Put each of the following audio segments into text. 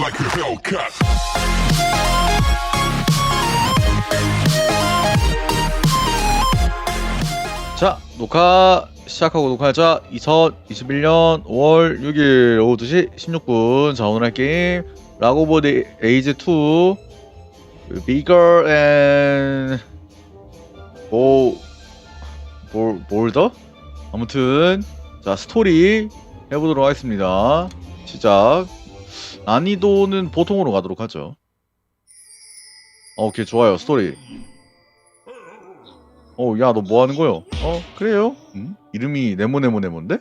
like a Hellcat. 자 녹화 시작하고 녹화하자 2021년 5월 6일 오후 2시 16분 자 오늘 할 게임 라고보드 에이즈 2 Bigger and 뭐 볼, 볼더? 아무튼 자 스토리 해보도록 하겠습니다 시작 난이도는 보통으로 가도록 하죠 어, 오케이 좋아요 스토리 어, 야, 너 뭐 하는 거요? 어, 그래요? 음? 이름이 네모네모네모인데?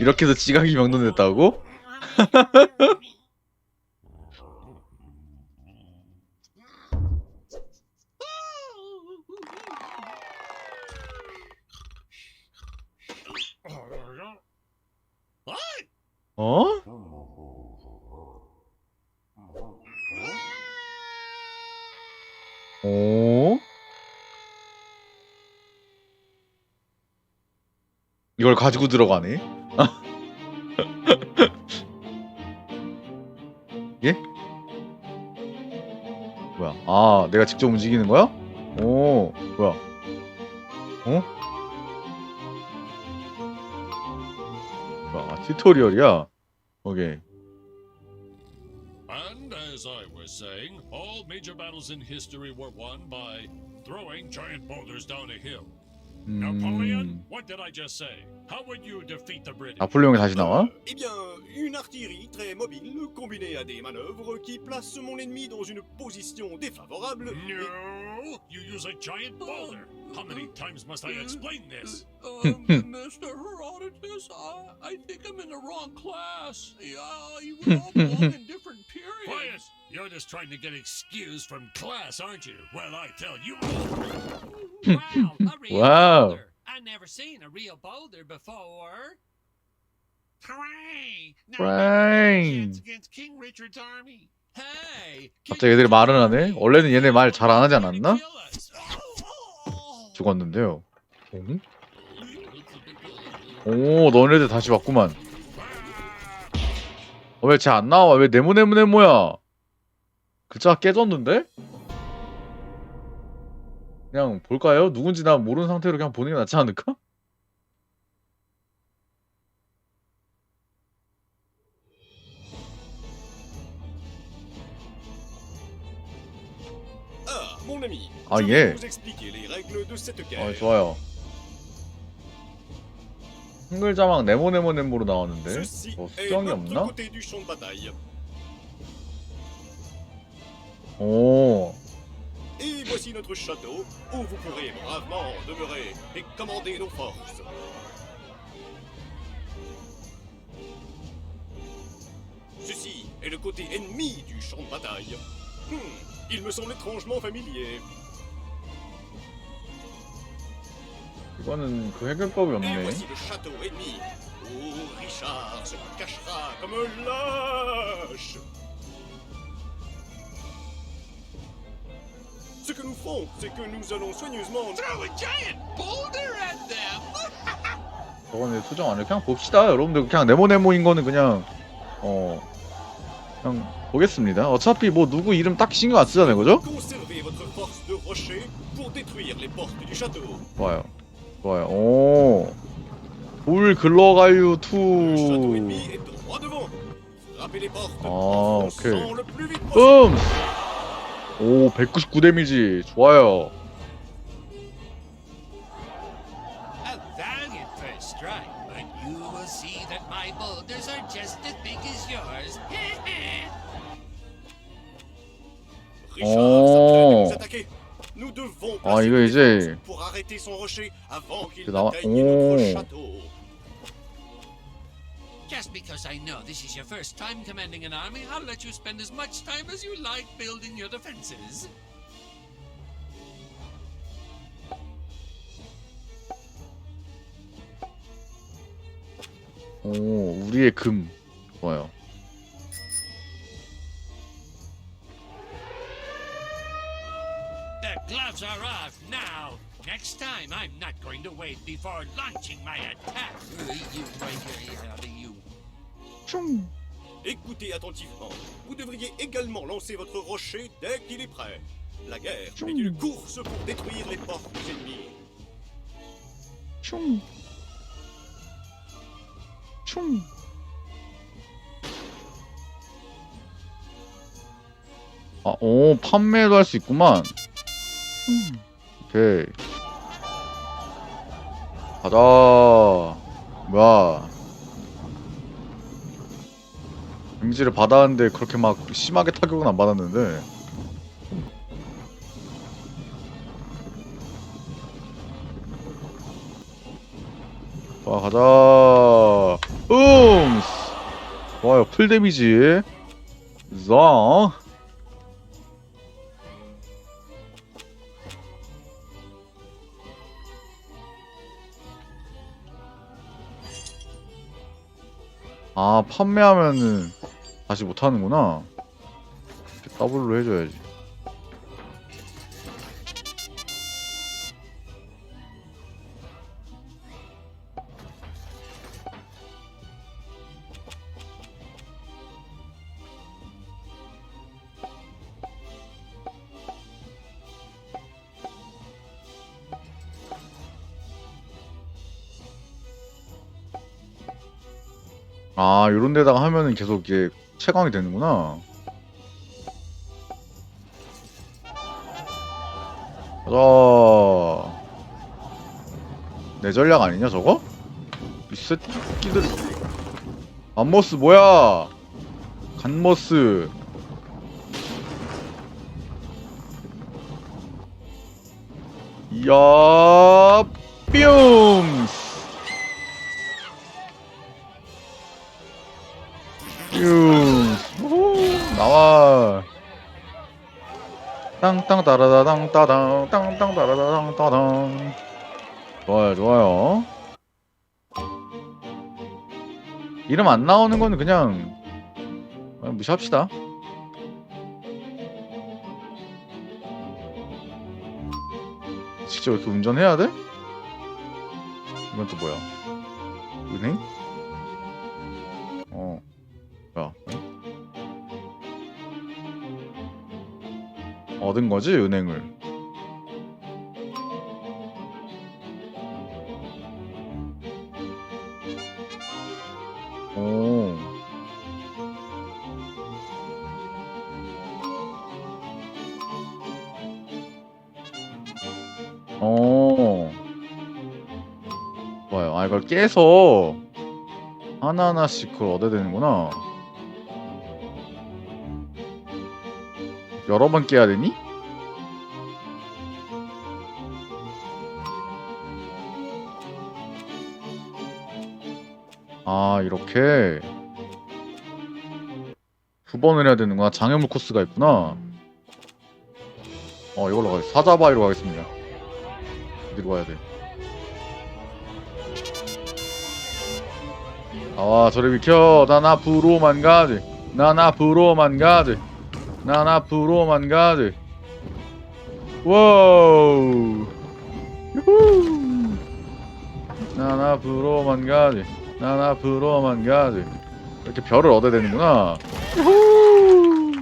이렇게 해서 지각이 명동됐다고? 어? 어? 이걸 가지고 들어가네? 예? 뭐야? 아, 내가 직접 움직이는 거야? 오, 튜토리얼이야? 오케이. And as I was saying, all major battles in history were won by throwing giant boulders down a hill. Napoleon, 음, what did I just say? How would you defeat the British? 나폴레옹이 다시 나와? Eh bien, une artillerie très mobile combinée à des manœuvres qui placent mon ennemi dans une position défavorable. No, you use a giant boulder. How many times must I explain this? Um, Mr. Herodotus, I, I think I'm in the wrong class. Yeah, you all belong in different Quiet! periods. You're just trying to get excused from class, aren't you? Well, I tell you. Wow, a real Wow. boulder. I never seen a real boulder before. Hooray! Now Hooray. chance against King Richard's army. Hey, 갑자기 얘들이 말을 하네? 원래는 얘네 말 잘 안 하지 않았나? 죽었는데요. 응? 오, 너네들 다시 왔구만. 어, 왜쟤 안 나와? 왜 네모네모네모야? 글자가 깨졌는데? 그냥 볼까요? 누군지 나 모르는 상태로 그냥 보는 게 낫지 않을까? Ah, mon Ah, règles de cette 어. 좋아요. 한글 자막 네모네모네모로 나왔는데 뭐 수정이 없나? 오, Et voici notre château où vous pourrez bravement demeurer et commander nos forces. Ceci est le côté ennemi du champ de bataille. Hmm, il me semble étrangement familier. 이거는 그 해결법이 없네. voici le château ennemi où Richard se cachera comme un lâche. Ce que nous ferons, c'est que nous allons soigneusement Throw a giant boulder at them. 저거는 수정 안 해. 그냥 봅시다. 여러분들 그냥 네모네모인 거는 그냥 어 그냥 보겠습니다. 어차피 뭐 누구 이름 딱 신경 안 쓰잖아요, 그죠? conserver votre force de rocher pour détruire les portes du château. 좋아요, 좋아요. 오, 울 글러가유 Le château ennemi 2. est droit devant. Frappez les portes Ah, en ok. fonçant le plus vite possible. 뿜. 오, 199 데미지. 좋아요. A Oh. Ah, placer 이거 이제- 그 나와- 오. Just because I know this is your first time commanding an army, I'll let you spend as much time as you like building your defenses. 오, 우리의 금. 좋아요. attentivement. Vous devriez également lancer votre rocher dès qu'il est prêt. La guerre est une course pour détruire les portes ennemies. 슝. 슝. 아, 오, 판매도 할 수 있구만. 음, 오케이. 가자. 뭐야. 데미지를 받았는데 그렇게 막 심하게 타격은 안 받았는데. 자, 가자. 음! 좋아요, 풀 데미지. 자. 아, 판매하면은 다시 못하는구나. 이렇게 더블로 해줘야지. 아, 요런 데다가 하면은 계속 이게 채광이 되는구나. 가자. 내 전략 아니냐, 저거? 이 새끼들이. 안머스 뭐야? 간머스. 이야, 뿅! 뿅! 우후, 나와. 땅땅 따라다당 따당 땅땅 따라다당 따당 좋아요 좋아요 이름 안 나오는 거는 그냥 그냥 무시합시다 직접 이렇게 운전해야 돼? 이건 또 뭐야 은행? 얻은 거지 은행을 오 어. 좋아요. 아, 이걸 깨서 하나하나씩 그걸 얻어야 되는구나. 여러 번 깨야 되니? 아, 이렇게 두 번을 해야 되는구나. 장애물 코스가 있구나. 어, 이걸로 가겠습니다. 사자바위로 가겠습니다. 어디로 가야 돼? 아, 저리 비켜. 난 앞으로만 가지. 난 앞으로만 가지. 난 앞으로 만 가지. 와우. 유후. 난 앞으로만 가지. 난 앞으로만 가지. 이렇게 별을 얻어야 되는구나. 유후.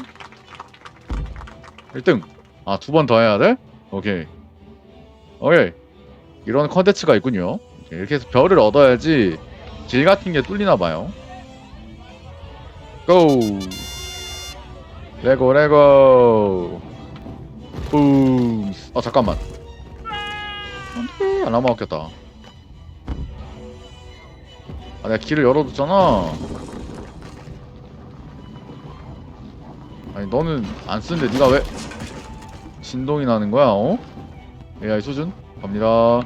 1등. 아, 두 번 더 해야 돼? 오케이. 오케이. 이런 컨텐츠가 있군요. 이렇게 해서 별을 얻어야지 길 같은 게 뚫리나 봐요. 고! 레고 레고 붐. 아 잠깐만. 안돼 안 남아먹겠다. 아 내가 길을 열어뒀잖아. 아니 너는 안 쓰는데 네가 왜 진동이 나는 거야? 어? AI 수준 갑니다.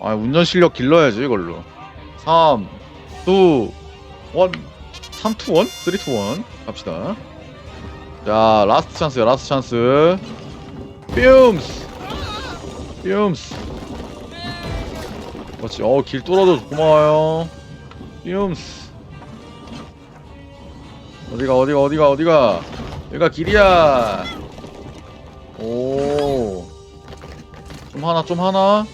아 운전 실력 길러야지 이걸로. 3 2 1 3 2 1 3 2 1 갑시다. 자 라스트 찬스야 라스트 찬스. 뼘스. 뼘스. 그렇지. 어 길 뚫어줘서 고마워요. 뼘스. 어디가 어디가 어디가 어디가? 여기가 길이야. 오 좀 하나 좀 하나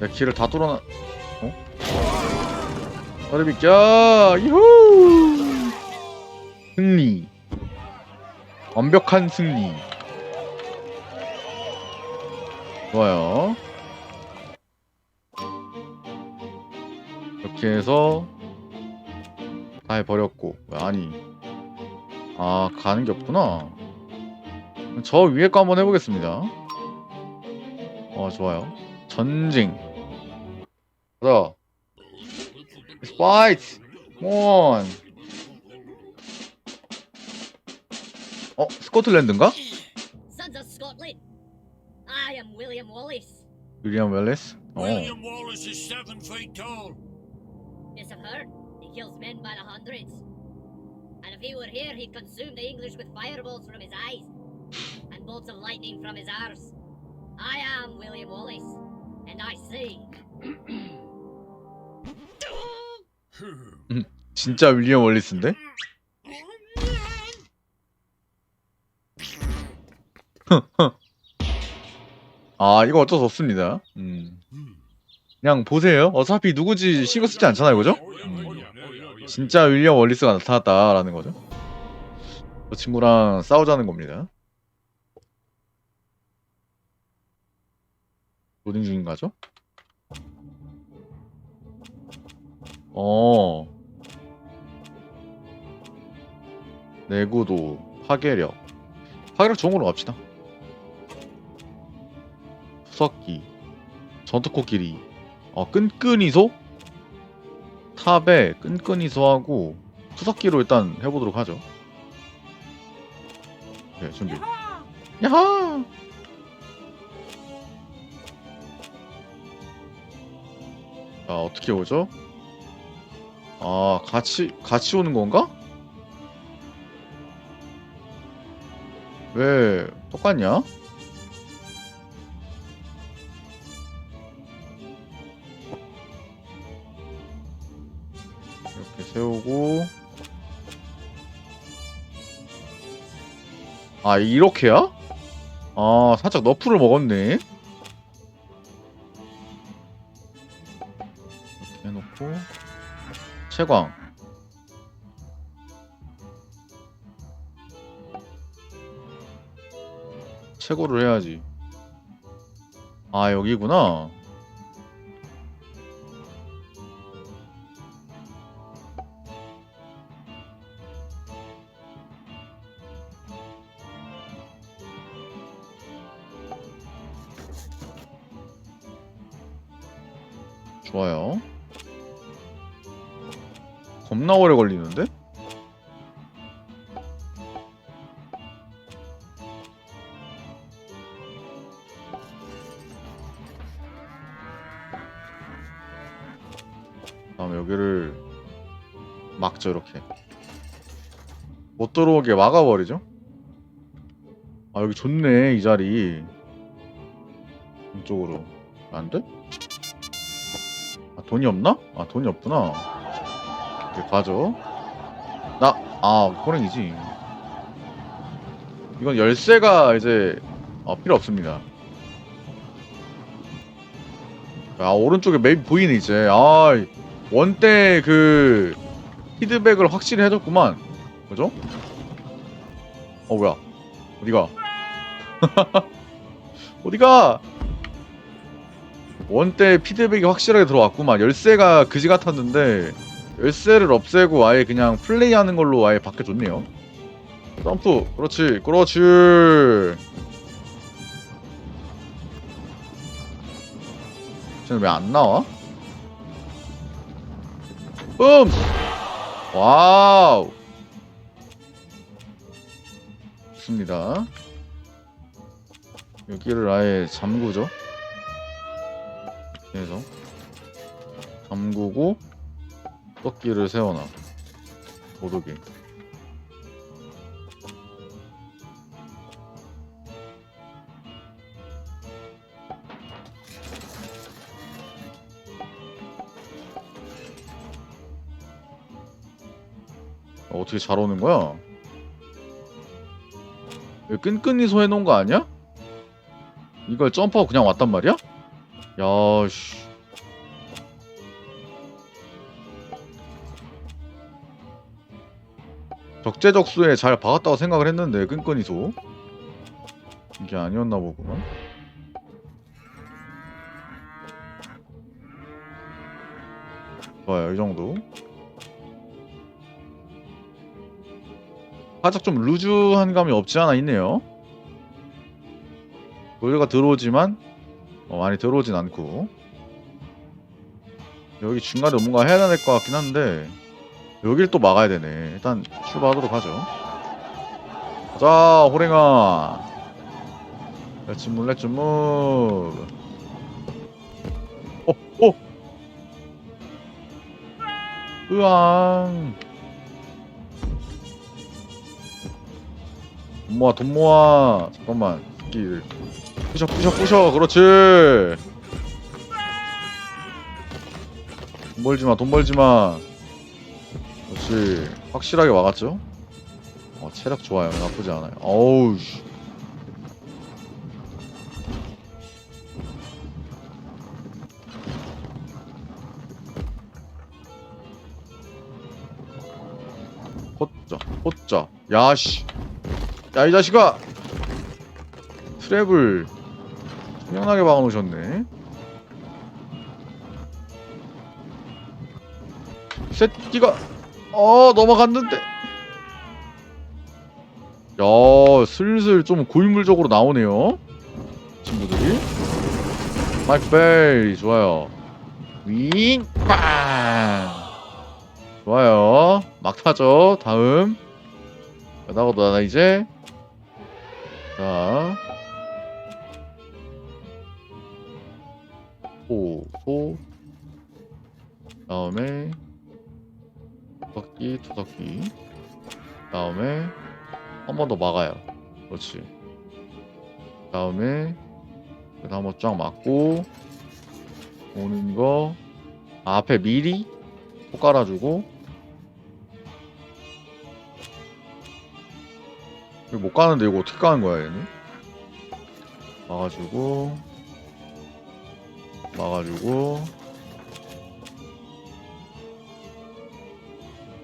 내 길을 다 뚫어놔. 어? 어디 비켜 이후! 승리. 완벽한 승리. 좋아요. 이렇게 해서 다 해버렸고 아니. 아 가는 게 없구나. 저 위에 거 한번 해보겠습니다. 어 좋아요. 전쟁 가자 Let's fight Come on 어 스코틀랜드인가? Sons of Scotland. I am William Wallace. 윌리엄 웰레스? 어 William Wallace is seven feet tall. Yes, I've heard. He kills men by the hundreds. And if he were here, he'd consume the English with fireballs from his eyes and bolts of lightning from his arse. I am William Wallace, and I say, 진짜 윌리엄 웰리스인데? 아 이거 어쩔 수 없습니다 음. 그냥 보세요 어차피 누구지 신경 쓰지 않잖아요 그죠? 진짜 윌리엄 월리스가 나타났다라는 거죠 저 친구랑 싸우자는 겁니다 로딩 중인가죠? 어. 내구도 파괴력. 파괴력 좋은 걸로 갑시다. 수석기 전투코끼리 어 끈끈이소? 탑에 끈끈이소하고 투석기로 일단 해보도록 하죠. 네 준비. 야하! 자 어떻게 오죠? 아 같이 같이 오는 건가? 왜 똑같냐? 이렇게 세우고 아 이렇게야? 아 살짝 너프를 먹었네 채광. 최고를 해야지. 아 여기구나. 좋아요 겁나 오래 걸리는데? 다음에 여기를 막죠 이렇게 못 들어오게 막아버리죠 아 여기 좋네 이 자리 이쪽으로 안 돼? 아 돈이 없나? 아 돈이 없구나 이렇게 가죠. 나, 아 호랭이지. 이건 열쇠가 이제 어, 필요 없습니다. 아 오른쪽에 맵이 보이네 이제 아 원때 그 피드백을 확실히 해줬구만. 그죠? 어 뭐야? 어디가? 어디가? 원때 피드백이 확실하게 들어왔구만. 열쇠가 그지 같았는데 열쇠를 없애고 아예 그냥 플레이하는 걸로 아예 바뀌어줬네요. 점프! 그렇지! 그렇지 쟤는 왜 안 나와? 뿜! 와우! 좋습니다. 여기를 아예 잠그죠? 해서 잠그고 떡기를 세워놔 도둑이 어, 어떻게 잘 오는 거야? 왜 끈끈이 소해놓은 거 아니야? 이걸 점프하고 그냥 왔단 말이야? 야, 씨. 적재적소에 잘 박았다고 생각을 했는데 끈끈이 소 이게 아니었나 보구만. 좋아요, 이 정도. 살짝 좀 루즈한 감이 없지 않아 있네요. 노래가 들어오지만 어, 많이 들어오진 않고 여기 중간에 뭔가 해야 될 것 같긴 한데 여길 또 막아야 되네. 일단 출발하도록 하죠. 자, 호랭아. 렛츠 무 렛츠 무. 어, 어. 으앙. 돈 모아, 돈 모아. 잠깐만. 새끼들. 부셔, 부셔, 부셔. 그렇지. 돈 벌지 마, 돈 벌지 마. 그렇지. 확실하게 막았죠? 어, 체력 좋아요. 나쁘지 않아요. 어우, 씨. 호짜, 호짜. 야, 씨. 야, 이 자식아! 트랩을 투명하게 박아놓으셨네. 새끼가 어 넘어갔는데. 야 슬슬 좀 고인물적으로 나오네요. 친구들이. 마이크 베이 좋아요. 윙빵. 좋아요. 막 타죠 다음. 나가도 나 이제. 자. 소, 소. 다음에 투석기 투석기 다음에 한 번 더 막아요. 그렇지. 다음에 그다음 한번 쫙 막고 오는 거 아, 앞에 미리 또 깔아주고. 이거 못 가는데 이거 어떻게 가는 거야 얘는? 막아주고 막아주고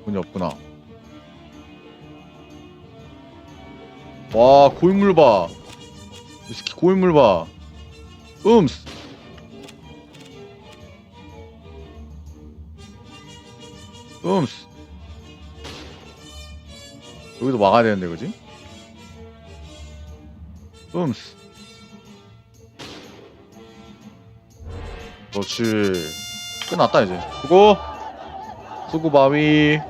문이 없구나. 와 고인물 봐. 이 새끼 고인물 봐. 음스. 음스. 여기도 막아야 되는데 그지? 음스. 그렇지. 끝났다 이제. 수고. 수고 바위.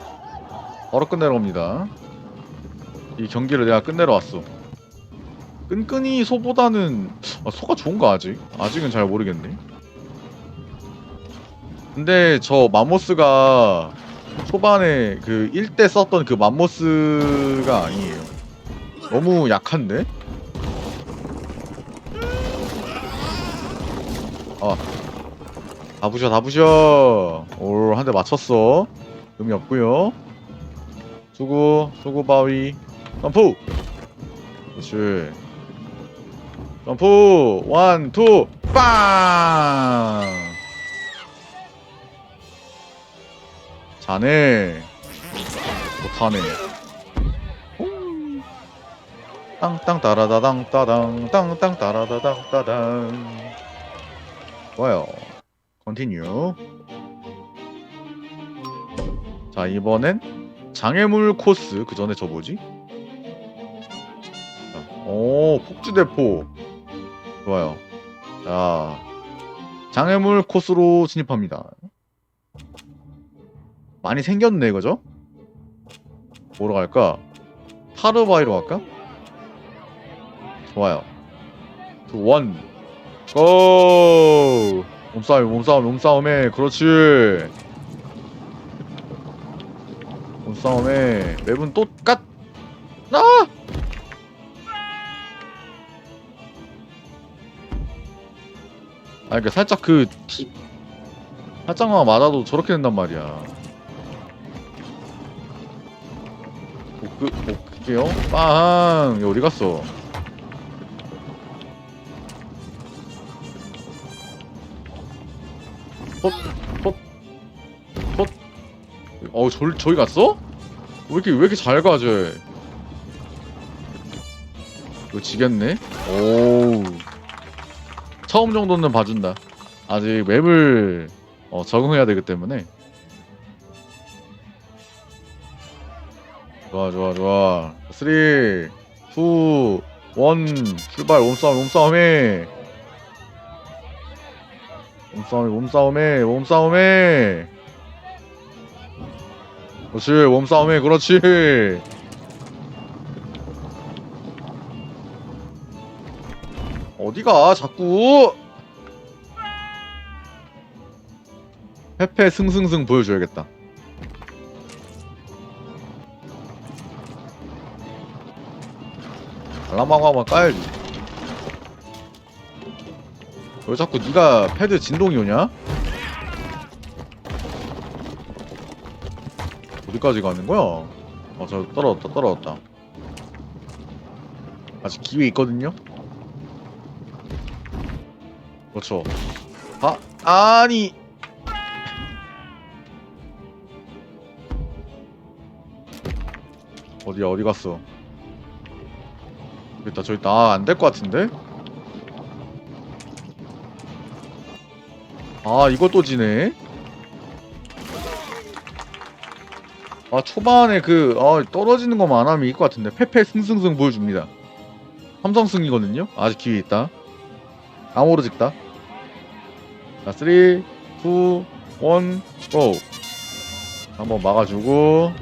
바로 끝내러 갑니다. 이 경기를 내가 끝내러 왔어. 끈끈이 소보다는 아, 소가 좋은가 아직? 아직은 잘 모르겠네. 근데 저 맘모스가 초반에 그 1대 썼던 그 맘모스가 아니에요. 너무 약한데? 아. 다 부셔 다 부셔 올 한 대 맞췄어 의미 없고요 수구 수구 바위 점프. 그렇지. 점프. 원투 빵! 자네. 못하네. 땅땅 따라다당 따당 땅땅 따라다당 따당. 좋아요. 컨티뉴 자 이번엔 장애물 코스 그 전에 저 뭐지? 자, 오 폭주대포 좋아요 자 장애물 코스로 진입합니다 많이 생겼네 그죠? 뭐로 갈까? 타르바이로 갈까? 좋아요 투원 고! 몸싸움, 몸싸움, 몸싸움에 그렇지. 몸 싸움에 맵은 똑같. 아! 아, 그러니까 살짝 그 티, 살짝만 맞아도 저렇게 된단 말이야. 그, 볼게요. 빵! 얘 어디 갔어? 헛, 헛, 헛. 어우, 저, 저기 갔어? 왜 이렇게, 왜 이렇게 잘 가, 쟤? 이거 지겠네? 오우. 처음 정도는 봐준다. 아직 맵을 어, 적응해야 되기 때문에. 좋아 좋아 좋아 3 2 1 출발 몸싸움 몸싸움해 몸싸움해 몸싸움해 몸싸움해 그렇지 몸싸움해 그렇지. 어디가 자꾸? 페페 승승승 보여줘야겠다. 알람하고 한번 까야지. 왜 자꾸 네가 패드 진동이 오냐? 어디까지 가는 거야? 어, 저 떨어졌다, 떨어졌다. 아직 기회 있거든요? 그렇죠. 아, 아니! 어디야, 어디 갔어? 있다, 저기 있다. 아, 안 될 것 같은데? 아, 또 지네? 아, 초반에 그, 아, 떨어지는 것만 안 하면 이길 것 같은데. 페페 승승승 보여줍니다. 삼성승이거든요? 아직 기회 있다. 암호로 찍다. 자, 3, 2, 1, 고! 한번 막아주고,